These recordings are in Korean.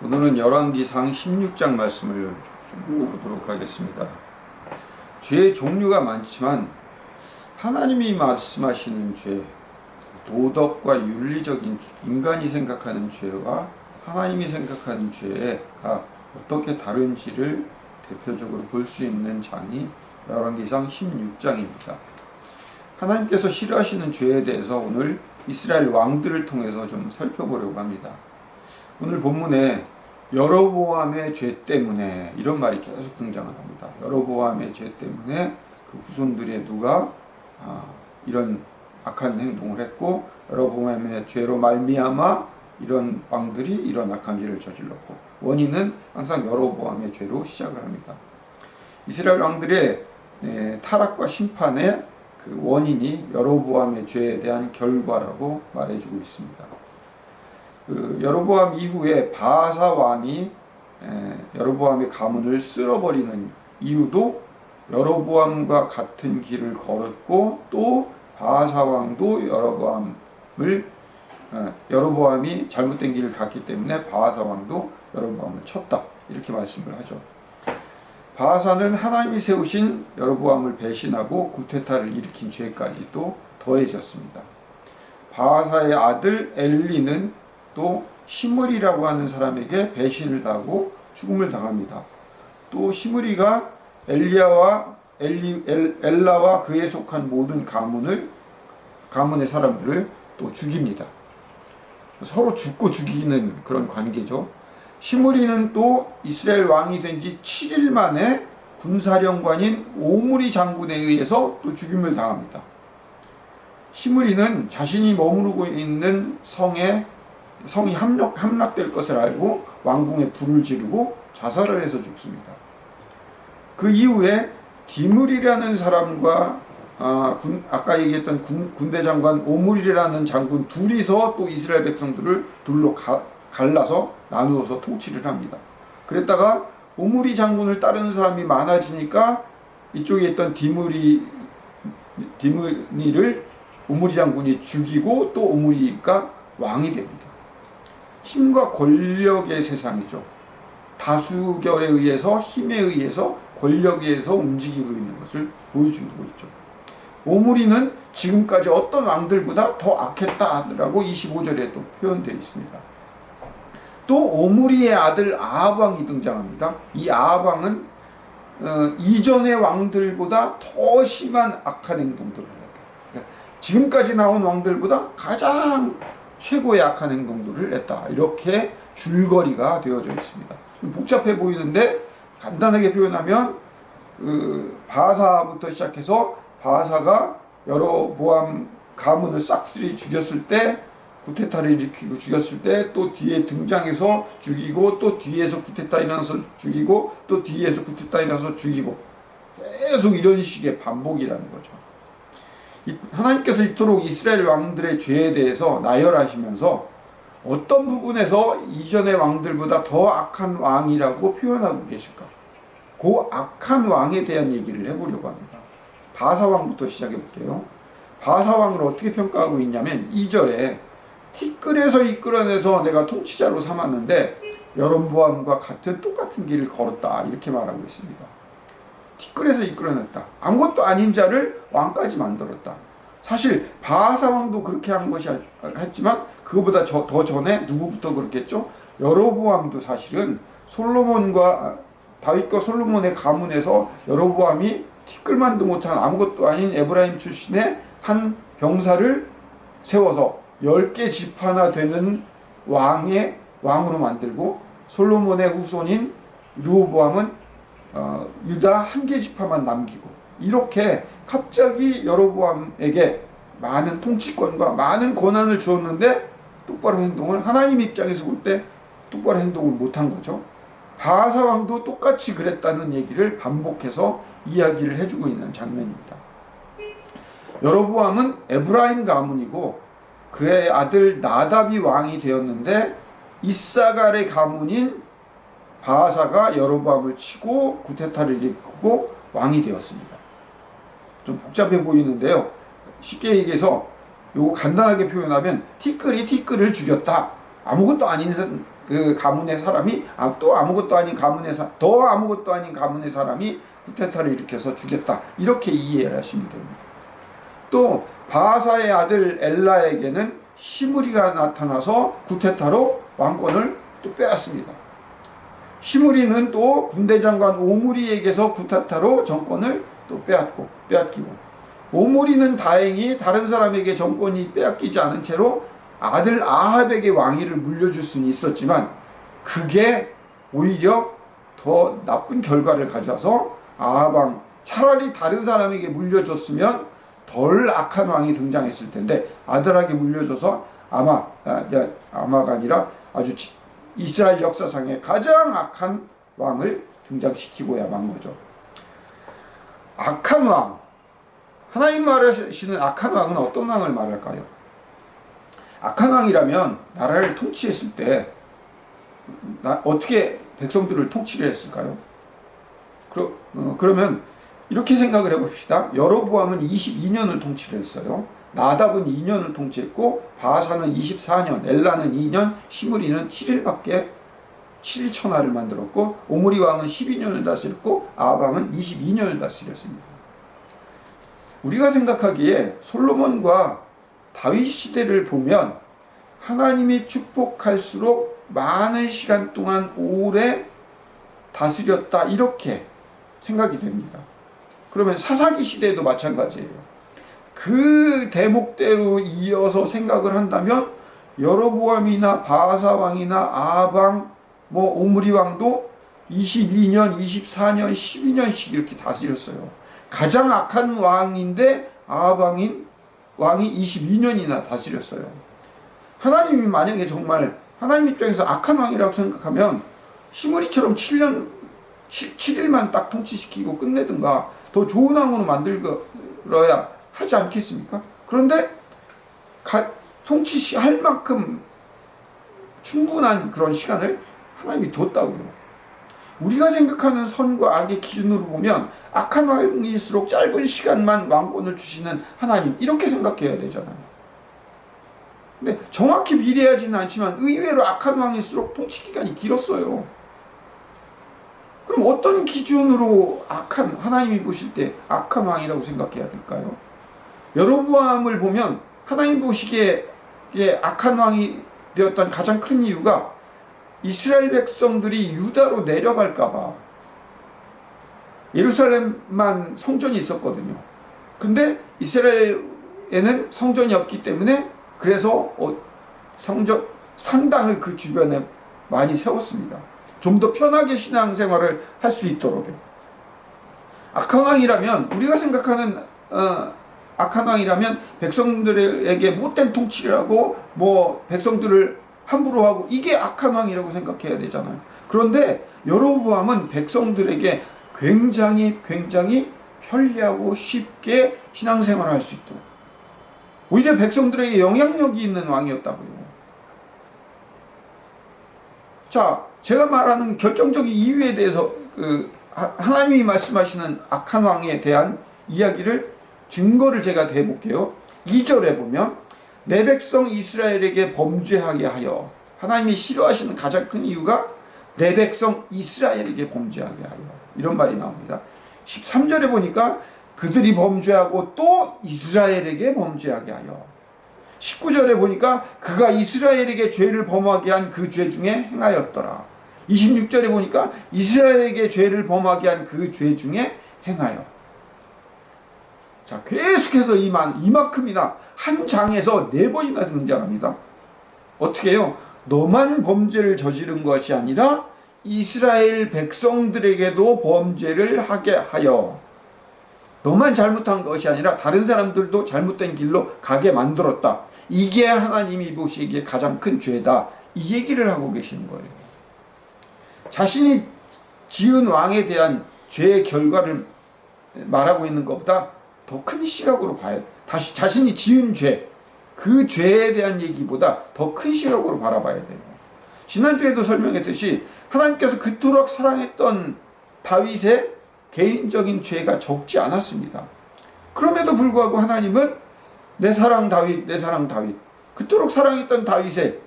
오늘은 열왕기상 16장 말씀을 좀 보도록 하겠습니다. 죄의 종류가 많지만 하나님이 말씀하시는 죄, 도덕과 윤리적인 인간이 생각하는 죄와 하나님이 생각하는 죄가 어떻게 다른지를 대표적으로 볼 수 있는 장이 열왕기상 16장입니다. 하나님께서 싫어하시는 죄에 대해서 오늘 이스라엘 왕들을 통해서 좀 살펴보려고 합니다. 오늘 본문에 여로보암의 죄 때문에 이런 말이 계속 등장을 합니다. 여로보암의 죄 때문에 그 후손들의 누가 아, 이런 악한 행동을 했고 여로보암의 죄로 말미암아 이런 왕들이 이런 악한 죄를 저질렀고 원인은 항상 여로보암의 죄로 시작을 합니다. 이스라엘 왕들의 에, 타락과 심판의 그 원인이 여로보암의 죄에 대한 결과라고 말해주고 있습니다. 그 여로보암 이후에 바사 왕이 여로보암의 가문을 쓸어버리는 이유도 여로보암과 같은 길을 걸었고 또 바사 왕도 여로보암을 여로보암이 잘못된 길을 갔기 때문에 바사 왕도 여로보암을 쳤다 이렇게 말씀을 하죠. 바사는 하나님이 세우신 여로보암을 배신하고 구테타를 일으킨 죄까지 또 더해졌습니다. 바사의 아들 엘리는 또 시므리라고 하는 사람에게 배신을 당하고 죽음을 당합니다. 또 시므리가 엘리야와 엘리, 엘, 엘라와 그에 속한 모든 가문을 가문의 사람들을 또 죽입니다. 서로 죽고 죽이는 그런 관계죠. 시므리는 또 이스라엘 왕이 된 지 7일 만에 군사령관인 오므리 장군에 의해서 또 죽임을 당합니다. 시므리는 자신이 머무르고 있는 성에 성이 함락, 함락될 것을 알고 왕궁에 불을 지르고 자살을 해서 죽습니다. 그 이후에 디물이라는 사람과 아, 군, 아까 얘기했던 군, 군대 장관 오물이라는 장군 둘이서 또 이스라엘 백성들을 둘로 가, 갈라서 나누어서 통치를 합니다. 그랬다가 오므리 장군을 따르는 사람이 많아지니까 이쪽에 있던 디무리 디무니를 오므리 장군이 죽이고 또 오므리가 왕이 됩니다. 힘과 권력의 세상이죠. 다수결에 의해서 힘에 의해서 권력에 의해서 움직이고 있는 것을 보여주고 있죠. 오므리는 지금까지 어떤 왕들보다 더 악했다라고 25절에 또 표현되어 있습니다. 또 오므리의 아들 아합왕이 등장합니다. 이 아합왕은 어, 이전의 왕들보다 더 심한 악한 행동들을 했다. 그러니까 지금까지 나온 왕들보다 가장 최고의 악한 행동들을 했다. 이렇게 줄거리가 되어져 있습니다. 복잡해 보이는데 간단하게 표현하면 그 바사부터 시작해서 바사가 여러 보암 가문을 싹쓸이 죽였을 때 구테타를 일으키고 죽였을 때 또 뒤에 등장해서 죽이고 또 뒤에서 구테타 일어나서 죽이고 또 뒤에서 구테타 일어나서 죽이고 계속 이런 식의 반복이라는 거죠. 하나님께서 이토록 이스라엘 왕들의 죄에 대해서 나열하시면서 어떤 부분에서 이전의 왕들보다 더 악한 왕이라고 표현하고 계실까? 그 악한 왕에 대한 얘기를 해보려고 합니다. 바사왕부터 시작해 볼게요. 바사왕을 어떻게 평가하고 있냐면 2절에 티끌에서 이끌어내서 내가 통치자로 삼았는데 여론보암과 같은 똑같은 길을 걸었다 이렇게 말하고 있습니다. 티끌에서 이끌어냈다. 아무것도 아닌 자를 왕까지 만들었다. 사실 바하사 왕도 그렇게 한 것이 했지만 그거보다 저, 더 전에 누구부터 그렇겠죠? 여로보암도 사실은 솔로몬과 다윗과 솔로몬의 가문에서 여로보암이 티끌만도 못한 아무것도 아닌 에브라임 출신의 한 병사를 세워서 10개 집 하나 되는 왕의 왕으로 만들고 솔로몬의 후손인 르호보암은 어, 유다 한 개 지파만 남기고 이렇게 갑자기 여로보암에게 많은 통치권과 많은 권한을 주었는데 똑바로 행동을 하나님 입장에서 볼 때 똑바로 행동을 못한 거죠. 바하사 왕도 똑같이 그랬다는 얘기를 반복해서 이야기를 해주고 있는 장면입니다. 여로보암은 에브라임 가문이고 그의 아들 나답이 왕이 되었는데 이사갈의 가문인 바하사가 여로보암을 치고 구테타를 일으키고 왕이 되었습니다. 좀 복잡해 보이는데요. 쉽게 얘기해서 요거 간단하게 표현하면 티끌이 티끌을 죽였다. 아무것도 아닌 그 가문의 사람이 아, 또 아무것도 아닌 가문의 사, 더 아무것도 아닌 가문의 사람이 쿠데타를 일으켜서 죽였다. 이렇게 이해를 하시면 됩니다. 또 바사의 아들 엘라에게는 시므리가 나타나서 쿠데타로 왕권을 또 빼앗습니다. 시므리는 또 군대 장관 오므리에게서 쿠데타로 정권을 또 빼앗고 빼앗기고. 오므리는 다행히 다른 사람에게 정권이 빼앗기지 않은 채로 아들 아합에게 왕위를 물려줄 수는 있었지만 그게 오히려 더 나쁜 결과를 가져와서 아합왕 차라리 다른 사람에게 물려줬으면 덜 악한 왕이 등장했을 텐데 아들에게 물려줘서 아마 아, 아마가 아니라 아주 이스라엘 역사상의 가장 악한 왕을 등장시키고야 만 거죠. 악한 왕 하나님 말하시는 악한 왕은 어떤 왕을 말할까요? 악한 왕이라면 나라를 통치했을 때 어떻게 백성들을 통치를 했을까요? 그러, 어, 그러면 이렇게 생각을 해봅시다. 여로보암은 22년을 통치를 했어요. 나답은 2년을 통치했고 바사는 24년, 엘라는 2년, 시므리는 7일밖에 7일 천하를 만들었고 오므리 왕은 12년을 다스렸고 아밤은 22년을 다스렸습니다. 우리가 생각하기에 솔로몬과 다윗 시대를 보면 하나님이 축복할수록 많은 시간 동안 오래 다스렸다 이렇게 생각이 됩니다. 그러면 사사기 시대도 마찬가지예요. 그 대목대로 이어서 생각을 한다면 여로보암이나 바사 왕이나 아방 뭐 오므리 왕도 22년, 24년, 12년씩 이렇게 다스렸어요. 가장 악한 왕인데 아방인 왕이 22년이나 다스렸어요. 하나님이 만약에 정말 하나님 입장에서 악한 왕이라고 생각하면 시므리처럼 7년 7, 7일만 딱 통치시키고 끝내든가 더 좋은 왕으로 만들어야 하지 않겠습니까? 그런데 가, 통치할 만큼 충분한 그런 시간을 하나님이 뒀다고요. 우리가 생각하는 선과 악의 기준으로 보면 악한 왕일수록 짧은 시간만 왕권을 주시는 하나님 이렇게 생각해야 되잖아요. 근데 정확히 비례하지는 않지만 의외로 악한 왕일수록 통치 기간이 길었어요. 그럼 어떤 기준으로 악한 하나님이 보실 때 악한 왕이라고 생각해야 될까요? 여로보암을 보면 하나님 보시기에 악한 왕이 되었던 가장 큰 이유가 이스라엘 백성들이 유다로 내려갈까봐 예루살렘만 성전이 있었거든요. 근데 이스라엘에는 성전이 없기 때문에 그래서 어, 성전 산당을 그 주변에 많이 세웠습니다. 좀 더 편하게 신앙생활을 할 수 있도록요. 악한 왕이라면 우리가 생각하는 어, 악한 왕이라면 백성들에게 못된 통치를 하고 뭐 백성들을 함부로 하고 이게 악한 왕이라고 생각해야 되잖아요. 그런데 여로보암은 백성들에게 굉장히 굉장히 편리하고 쉽게 신앙생활을 할 수 있도록 오히려 백성들에게 영향력이 있는 왕이었다고요. 자, 제가 말하는 결정적인 이유에 대해서 그 하나님이 말씀하시는 악한 왕에 대한 이야기를 증거를 제가 대볼게요. 2절에 보면 내 백성 이스라엘에게 범죄하게 하여 하나님이 싫어하시는 가장 큰 이유가 내 백성 이스라엘에게 범죄하게 하여 이런 말이 나옵니다. 13절에 보니까 그들이 범죄하고 또 이스라엘에게 범죄하게 하여 19절에 보니까 그가 이스라엘에게 죄를 범하게 한 그 죄 중에 행하였더라. 26절에 보니까 이스라엘에게 죄를 범하게 한 그 죄 중에 행하여 자, 계속해서 이만, 이만큼이나 한 장에서 네 번이나 등장합니다. 어떻게 해요? 너만 범죄를 저지른 것이 아니라 이스라엘 백성들에게도 범죄를 하게 하여 너만 잘못한 것이 아니라 다른 사람들도 잘못된 길로 가게 만들었다. 이게 하나님이 보시기에 가장 큰 죄다. 이 얘기를 하고 계시는 거예요. 자신이 지은 왕에 대한 죄의 결과를 말하고 있는 것보다 더 큰 시각으로 봐야 다시 자신이 지은 죄, 그 죄에 대한 얘기보다 더 큰 시각으로 바라봐야 돼요. 지난주에도 설명했듯이 하나님께서 그토록 사랑했던 다윗의 개인적인 죄가 적지 않았습니다. 그럼에도 불구하고 하나님은 내 사랑 다윗, 내 사랑 다윗. 그토록 사랑했던 다윗의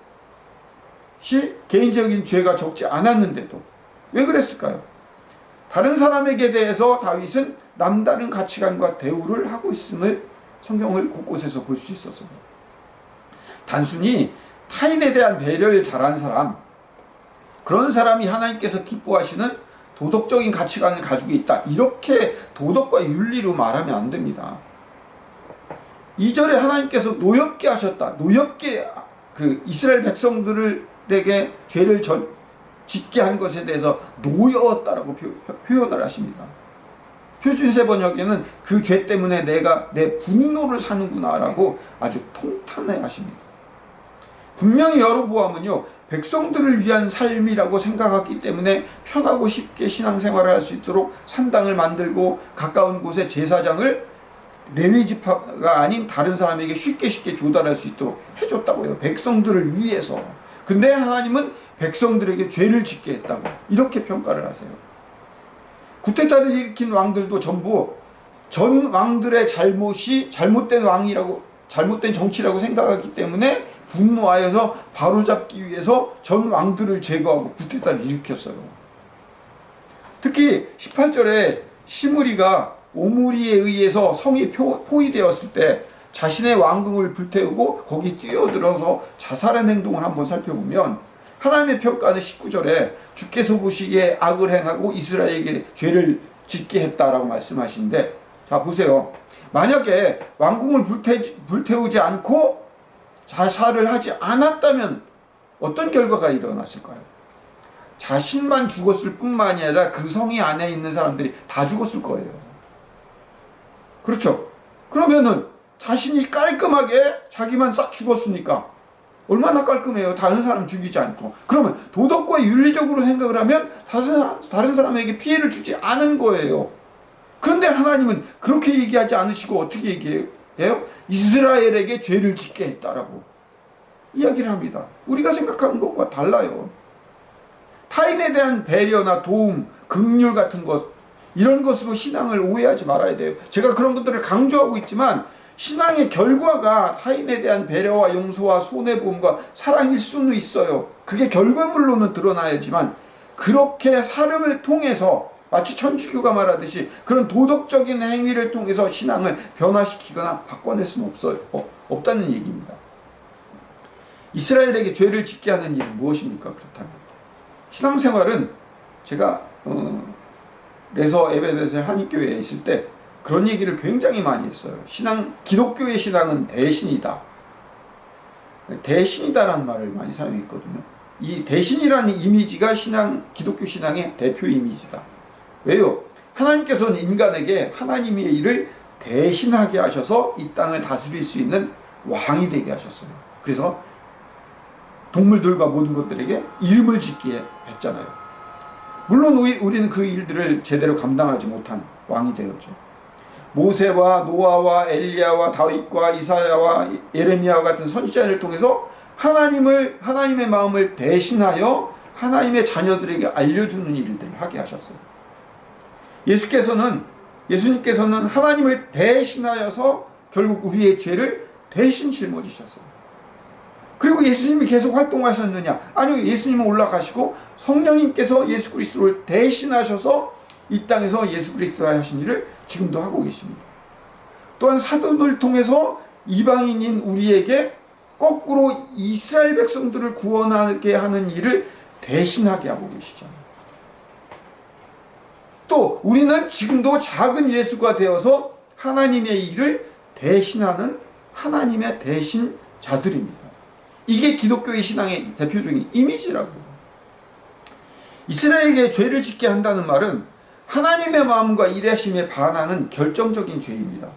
개인적인 죄가 적지 않았는데도 왜 그랬을까요? 다른 사람에게 대해서 다윗은 남다른 가치관과 대우를 하고 있음을 성경을 곳곳에서 볼 수 있어서 단순히 타인에 대한 배려를 잘한 사람 그런 사람이 하나님께서 기뻐하시는 도덕적인 가치관을 가지고 있다. 이렇게 도덕과 윤리로 말하면 안 됩니다. 2절에 하나님께서 노엽게 하셨다. 노엽게 그 이스라엘 백성들에게 죄를 전, 짓게 한 것에 대해서 노여웠다라고 표현을 하십니다. 표준세 번역에는 그 죄 때문에 내가 내 분노를 사는구나라고 아주 통탄해 하십니다. 분명히 여로보암은요 백성들을 위한 삶이라고 생각했기 때문에 편하고 쉽게 신앙생활을 할 수 있도록 산당을 만들고 가까운 곳에 제사장을 레위 지파가 아닌 다른 사람에게 쉽게 쉽게 조달할 수 있도록 해줬다고요. 백성들을 위해서. 근데 하나님은 백성들에게 죄를 짓게 했다고 이렇게 평가를 하세요. 구테타를 일으킨 왕들도 전부 전 왕들의 잘못이 잘못된 왕이라고 잘못된 정치라고 생각하기 때문에 분노하여서 바로잡기 위해서 전 왕들을 제거하고 구테타를 일으켰어요. 특히 18절에 시무리가 오무리에 의해서 성이 포위되었을 때 자신의 왕궁을 불태우고 거기 뛰어들어서 자살한 행동을 한번 살펴보면 하나님의 평가는 19절에 주께서 보시기에 악을 행하고 이스라엘에게 죄를 짓게 했다라고 말씀하시는데 자 보세요. 만약에 왕궁을 불태, 불태우지 않고 자살을 하지 않았다면 어떤 결과가 일어났을까요? 자신만 죽었을 뿐만이 아니라 그 성이 안에 있는 사람들이 다 죽었을 거예요. 그렇죠? 그러면은 자신이 깔끔하게 자기만 싹 죽었으니까 얼마나 깔끔해요. 다른 사람 죽이지 않고. 그러면 도덕과 윤리적으로 생각을 하면 다른 사람에게 피해를 주지 않은 거예요. 그런데 하나님은 그렇게 얘기하지 않으시고 어떻게 얘기해요? 이스라엘에게 죄를 짓게 했다라고 이야기를 합니다. 우리가 생각하는 것과 달라요. 타인에 대한 배려나 도움, 긍휼 같은 것 이런 것으로 신앙을 오해하지 말아야 돼요. 제가 그런 것들을 강조하고 있지만 신앙의 결과가 타인에 대한 배려와 용서와 손해보험과 사랑일 수는 있어요. 그게 결과물로는 드러나야지만 그렇게 사람을 통해서 마치 천주교가 말하듯이 그런 도덕적인 행위를 통해서 신앙을 변화시키거나 바꿔낼 수는 없어요. 어, 없다는 얘기입니다. 이스라엘에게 죄를 짓게 하는 일은 무엇입니까? 그렇다면 신앙생활은 제가 어, 레서 에베데셀 한인교회에 있을 때 그런 얘기를 굉장히 많이 했어요. 신앙 기독교의 신앙은 대신이다. 대신이다라는 말을 많이 사용했거든요. 이 대신이라는 이미지가 신앙 기독교 신앙의 대표 이미지다. 왜요? 하나님께서는 인간에게 하나님의 일을 대신하게 하셔서 이 땅을 다스릴 수 있는 왕이 되게 하셨어요. 그래서 동물들과 모든 것들에게 이름을 짓게 했잖아요. 물론 우리는 그 일들을 제대로 감당하지 못한 왕이 되었죠. 모세와 노아와 엘리야와 다윗과 이사야와 예레미야와 같은 선지자를 통해서 하나님을 하나님의 마음을 대신하여 하나님의 자녀들에게 알려주는 일들을 하게 하셨어요. 예수께서는 예수님께서는 하나님을 대신하여서 결국 우리의 죄를 대신 짊어지셨어요. 그리고 예수님이 계속 활동하셨느냐? 아니요. 예수님은 올라가시고 성령님께서 예수 그리스도를 대신하셔서 이 땅에서 예수 그리스도가 하신 일을 지금도 하고 계십니다. 또한 사도를 통해서 이방인인 우리에게 거꾸로 이스라엘 백성들을 구원하게 하는 일을 대신하게 하고 계시잖아요. 또 우리는 지금도 작은 예수가 되어서 하나님의 일을 대신하는 하나님의 대신자들입니다. 이게 기독교의 신앙의 대표적인 이미지라고. 이스라엘에게 죄를 짓게 한다는 말은 하나님의 마음과 일하심에 반하는 결정적인 죄입니다.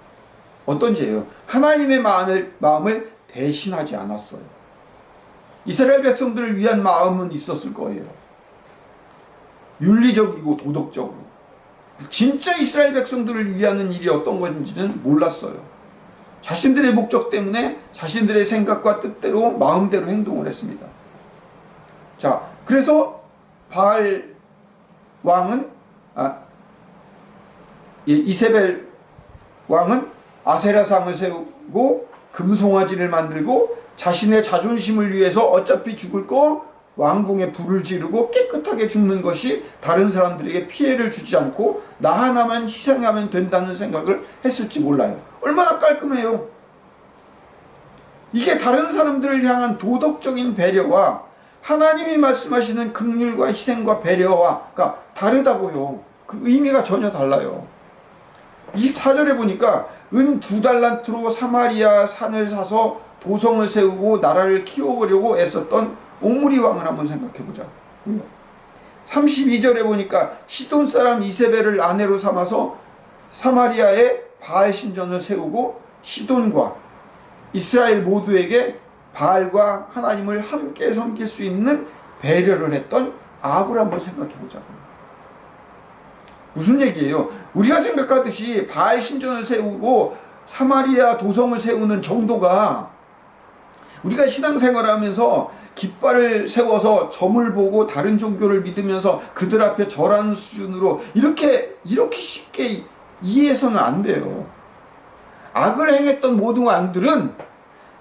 어떤 죄예요? 하나님의 마음을, 대신하지 않았어요. 이스라엘 백성들을 위한 마음은 있었을 거예요. 윤리적이고 도덕적으로. 진짜 이스라엘 백성들을 위하는 일이 어떤 건지는 몰랐어요. 자신들의 목적 때문에 자신들의 생각과 뜻대로 마음대로 행동을 했습니다. 자, 그래서 바알 왕은 아, 이세벨 왕은 아세라상을 세우고 금송아지를 만들고 자신의 자존심을 위해서 어차피 죽을 거 왕궁에 불을 지르고 깨끗하게 죽는 것이 다른 사람들에게 피해를 주지 않고 나 하나만 희생하면 된다는 생각을 했을지 몰라요. 얼마나 깔끔해요. 이게 다른 사람들을 향한 도덕적인 배려와 하나님이 말씀하시는 극률과 희생과 배려와가 다르다고요. 그 의미가 전혀 달라요. 이 사절에 보니까 은 두 달란트로 사마리아 산을 사서 도성을 세우고 나라를 키워보려고 애썼던 옥무리 왕을 한번 생각해 보자. 32절에 보니까 시돈 사람 이세벨을 아내로 삼아서 사마리아에 바알 신전을 세우고 시돈과 이스라엘 모두에게 바알과 하나님을 함께 섬길 수 있는 배려를 했던 아합을 한번 생각해 보자고. 무슨 얘기예요? 우리가 생각하듯이 바알 신전을 세우고 사마리아 도성을 세우는 정도가 우리가 신앙생활 하면서 깃발을 세워서 점을 보고 다른 종교를 믿으면서 그들 앞에 절하는 수준으로 이렇게 이렇게 쉽게 이해해서는 안 돼요. 악을 행했던 모든 왕들은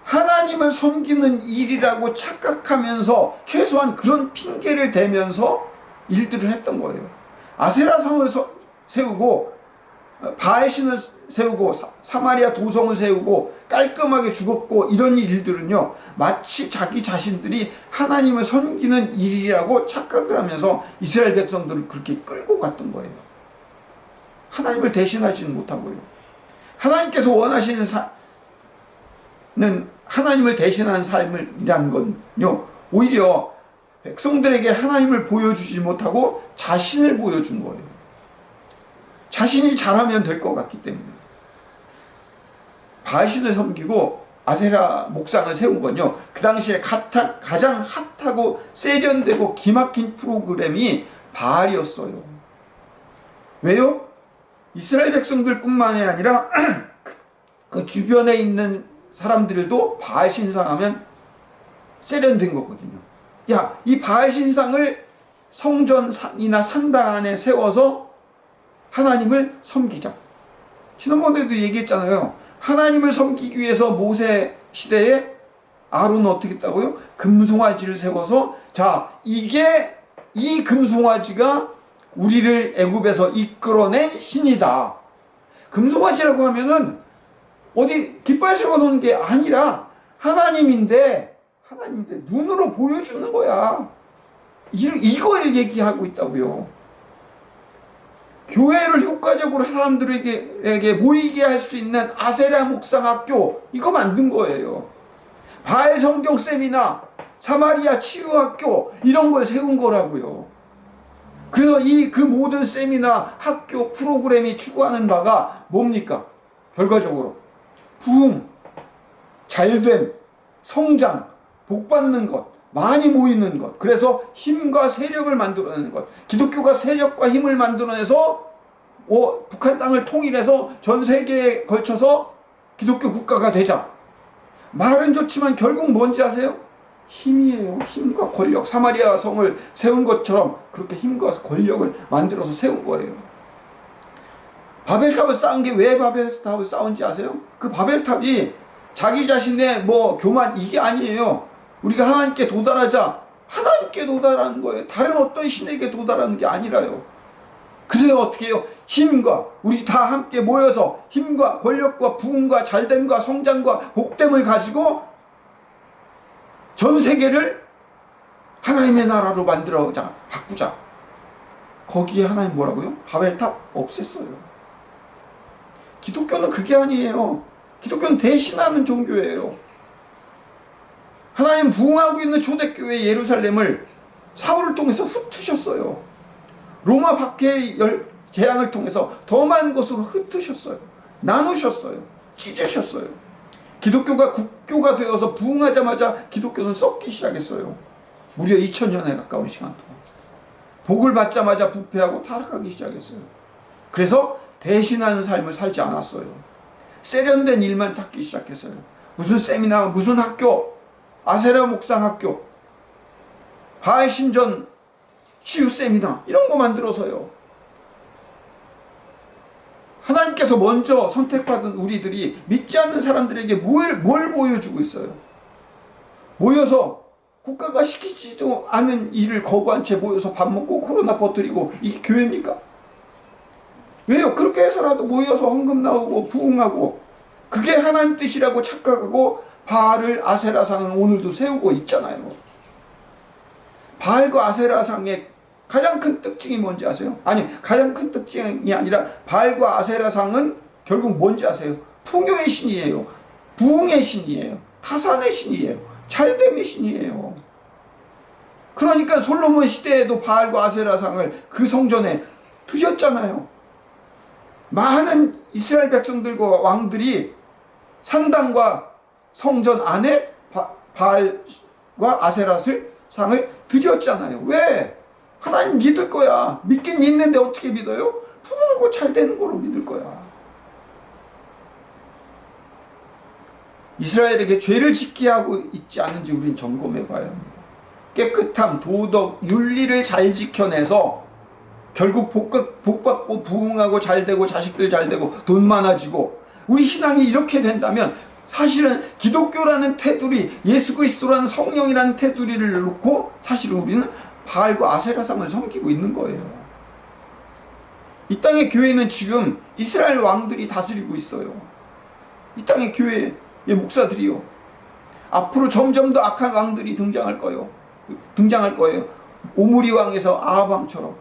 하나님을 섬기는 일이라고 착각하면서 최소한 그런 핑계를 대면서 일들을 했던 거예요. 아세라 성을 세우고 바알 신을 세우고 사마리아 도성을 세우고 깔끔하게 죽었고 이런 일들은요 마치 자기 자신들이 하나님을 섬기는 일이라고 착각을 하면서 이스라엘 백성들을 그렇게 끌고 갔던 거예요. 하나님을 대신하지는 못하고요. 하나님께서 원하시는 사는 하나님을 대신한 삶이란 건요 오히려 백성들에게 하나님을 보여주지 못하고 자신을 보여준 거예요. 자신이 잘하면 될 것 같기 때문에. 바신을 섬기고 아세라 목상을 세운 건요. 그 당시에 가장 핫하고 세련되고 기막힌 프로그램이 바알이었어요. 왜요? 이스라엘 백성들 뿐만이 아니라 그 주변에 있는 사람들도 바알 신상하면 세련된 거거든요. 야, 이 바알 신상을 성전이나 산당 안에 세워서 하나님을 섬기자. 지난번에도 얘기했잖아요. 하나님을 섬기기 위해서 모세 시대에 아론은 어떻게 했다고요? 금송아지를 세워서 자 이게 이 금송아지가 우리를 애굽에서 이끌어낸 신이다. 금송아지라고 하면은 어디 깃발 세워 놓은 게 아니라 하나님인데 하나님인데 눈으로 보여주는 거야. 이걸 얘기하고 있다고요. 교회를 효과적으로 사람들에게 모이게 할 수 있는 아세라 묵상학교 이거 만든 거예요. 바엘 성경 세미나, 사마리아 치유학교 이런 걸 세운 거라고요. 그래서 이 그 모든 세미나 학교 프로그램이 추구하는 바가 뭡니까? 결과적으로 부흥, 잘됨, 성장, 복 받는 것, 많이 모이는 것. 그래서 힘과 세력을 만들어내는 것. 기독교가 세력과 힘을 만들어내서 오, 북한 땅을 통일해서 전 세계에 걸쳐서 기독교 국가가 되자. 말은 좋지만 결국 뭔지 아세요? 힘이에요. 힘과 권력. 사마리아 성을 세운 것처럼 그렇게 힘과 권력을 만들어서 세운 거예요. 바벨탑을 쌓은 게 왜 바벨탑을 쌓은지 아세요? 그 바벨탑이 자기 자신의 뭐 교만 이게 아니에요. 우리가 하나님께 도달하자 하나님께 도달하는 거예요. 다른 어떤 신에게 도달하는 게 아니라요. 그래서 어떻게 해요? 힘과 우리 다 함께 모여서 힘과 권력과 부흥과 잘됨과 성장과 복됨을 가지고 전 세계를 하나님의 나라로 만들어자 바꾸자. 거기에 하나님 뭐라고요? 바벨탑 없앴어요. 기독교는 그게 아니에요. 기독교는 대신하는 종교예요. 하나님 부흥하고 있는 초대교회 예루살렘을 사울을 통해서 흩으셨어요. 로마 박해의 재앙을 통해서 더 많은 것으로 흩으셨어요. 나누셨어요. 찢으셨어요. 기독교가 국교가 되어서 부흥하자마자 기독교는 썩기 시작했어요. 무려 2000년에 가까운 시간 동안. 복을 받자마자 부패하고 타락하기 시작했어요. 그래서 대신하는 삶을 살지 않았어요. 세련된 일만 찾기 시작했어요. 무슨 세미나, 무슨 학교, 아세라 목상학교, 바알 신전 치유 세미나 이런 거 만들어서요. 하나님께서 먼저 선택받은 우리들이 믿지 않는 사람들에게 뭘, 뭘 보여주고 있어요? 모여서 국가가 시키지도 않은 일을 거부한 채 모여서 밥 먹고 코로나 퍼뜨리고 이게 교회입니까? 왜요? 그렇게 해서라도 모여서 헌금 나오고 부흥하고 그게 하나님 뜻이라고 착각하고 바알을 아세라상을 오늘도 세우고 있잖아요. 바알과 아세라상의 가장 큰 특징이 뭔지 아세요? 아니 가장 큰 특징이 아니라 바알과 아세라상은 결국 뭔지 아세요? 풍요의 신이에요. 부흥의 신이에요. 타산의 신이에요. 잘됨의 신이에요. 그러니까 솔로몬 시대에도 바알과 아세라상을 그 성전에 두셨잖아요. 많은 이스라엘 백성들과 왕들이 산당과 성전 안에 바, 바알과 아세라를 상을 드렸잖아요. 왜? 하나님 믿을 거야. 믿긴 믿는데 어떻게 믿어요? 풍하고 잘 되는 거로 믿을 거야. 이스라엘에게 죄를 짓게 하고 있지 않은지 우리는 점검해 봐야 합니다. 깨끗함, 도덕, 윤리를 잘 지켜내서 결국 복, 복 받고 부흥하고 잘 되고 자식들 잘 되고 돈 많아지고 우리 신앙이 이렇게 된다면 사실은 기독교라는 테두리, 예수 그리스도라는 성령이라는 테두리를 놓고 사실은 우리는 바알과 아세라상을 섬기고 있는 거예요. 이 땅의 교회는 지금 이스라엘 왕들이 다스리고 있어요. 이 땅의 교회의 목사들이요. 앞으로 점점 더 악한 왕들이 등장할 거예요. 등장할 거예요. 오므리 왕에서 아합 왕처럼.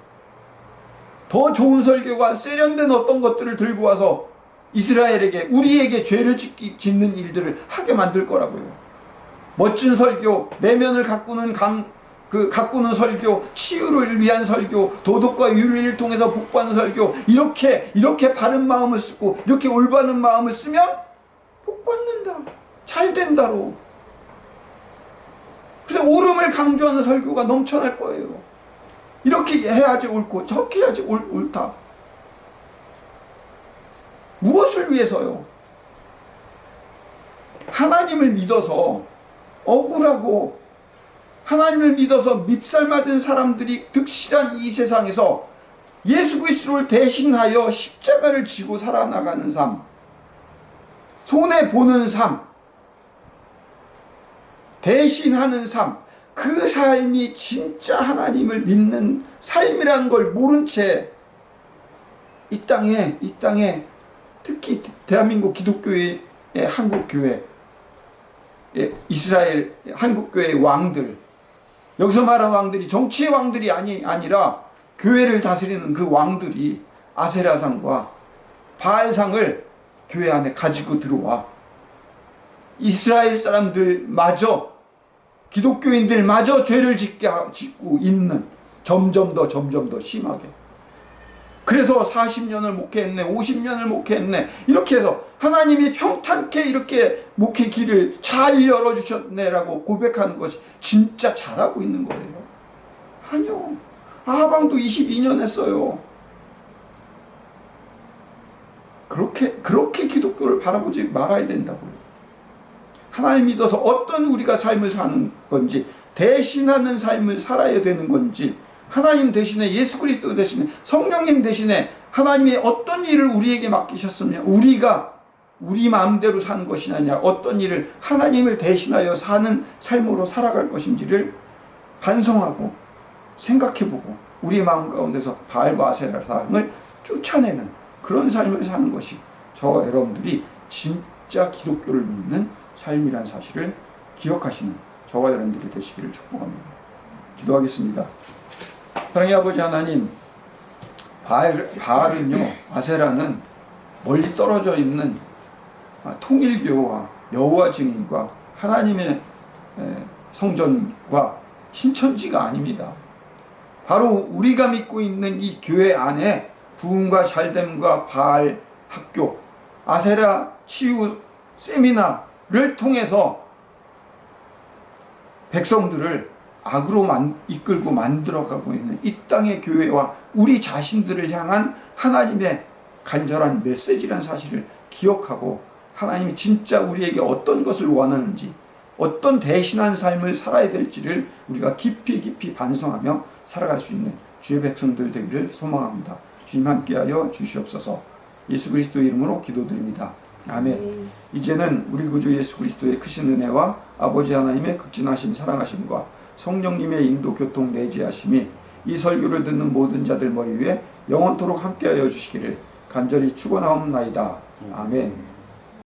더 좋은 설교가 세련된 어떤 것들을 들고 와서 이스라엘에게 우리에게 죄를 짓는 일들을 하게 만들 거라고요. 멋진 설교, 내면을 가꾸는 강, 그 가꾸는 설교, 치유를 위한 설교, 도덕과 윤리를 통해서 복받는 설교, 이렇게 이렇게 바른 마음을 쓰고 이렇게 올바른 마음을 쓰면 복받는다, 잘 된다로. 그래서 옳음을 강조하는 설교가 넘쳐날 거예요. 이렇게 해야지 옳고 저렇게 해야지 옳, 옳다. 무엇을 위해서요? 하나님을 믿어서 억울하고 하나님을 믿어서 밉살맞은 사람들이 득실한 이 세상에서 예수 그리스도를 대신하여 십자가를 지고 살아나가는 삶, 손해 보는 삶, 대신하는 삶, 그 삶이 진짜 하나님을 믿는 삶이라는 걸 모른 채 이 땅에 이 땅에 특히 대한민국 기독교의 한국교회 이스라엘 한국교회 왕들 여기서 말하는 왕들이 정치의 왕들이 아니, 아니라 교회를 다스리는 그 왕들이 아세라상과 바알상을 교회 안에 가지고 들어와 이스라엘 사람들마저 기독교인들마저 죄를 짓게 짓고 있는 점점 더 점점 더 심하게 그래서 40년을 목회했네, 50년을 목회했네, 이렇게 해서 하나님이 평탄케 이렇게 목회 길을 잘 열어주셨네라고 고백하는 것이 진짜 잘하고 있는 거예요. 아니요. 아방도 22년 했어요. 그렇게, 그렇게 기독교를 바라보지 말아야 된다고요. 하나님 믿어서 어떤 우리가 삶을 사는 건지, 대신하는 삶을 살아야 되는 건지, 하나님 대신에 예수 그리스도 대신에 성령님 대신에 하나님이 어떤 일을 우리에게 맡기셨으면 우리가 우리 마음대로 사는 것이 아니라 어떤 일을 하나님을 대신하여 사는 삶으로 살아갈 것인지를 반성하고 생각해보고 우리 마음 가운데서 바알과 아세라상을 쫓아내는 그런 삶을 사는 것이 저 여러분들이 진짜 기독교를 믿는 삶이란 사실을 기억하시는 저와 여러분들이 되시기를 축복합니다. 기도하겠습니다. 사랑의 아버지 하나님, 바알, 바알은요, 아세라는 멀리 떨어져 있는 통일교와 여호와 증인과 하나님의 성전과 신천지가 아닙니다. 바로 우리가 믿고 있는 이 교회 안에 부흥과 잘됨과 바알 학교, 아세라 치유 세미나를 통해서 백성들을 악으로 만, 이끌고 만들어가고 있는 이 땅의 교회와 우리 자신들을 향한 하나님의 간절한 메시지란 사실을 기억하고 하나님이 진짜 우리에게 어떤 것을 원하는지 어떤 대신한 삶을 살아야 될지를 우리가 깊이 깊이 반성하며 살아갈 수 있는 주의 백성들 되기를 소망합니다. 주님 함께하여 주시옵소서 예수 그리스도 이름으로 기도드립니다. 아멘. 이제는 우리 구주 예수 그리스도의 크신 은혜와 아버지 하나님의 극진하신 사랑하심과 성령님의 인도 교통 내지하심이 이 설교를 듣는 모든 자들 머리 위에 영원토록 함께하여 주시기를 간절히 축원하옵나이다. 아멘.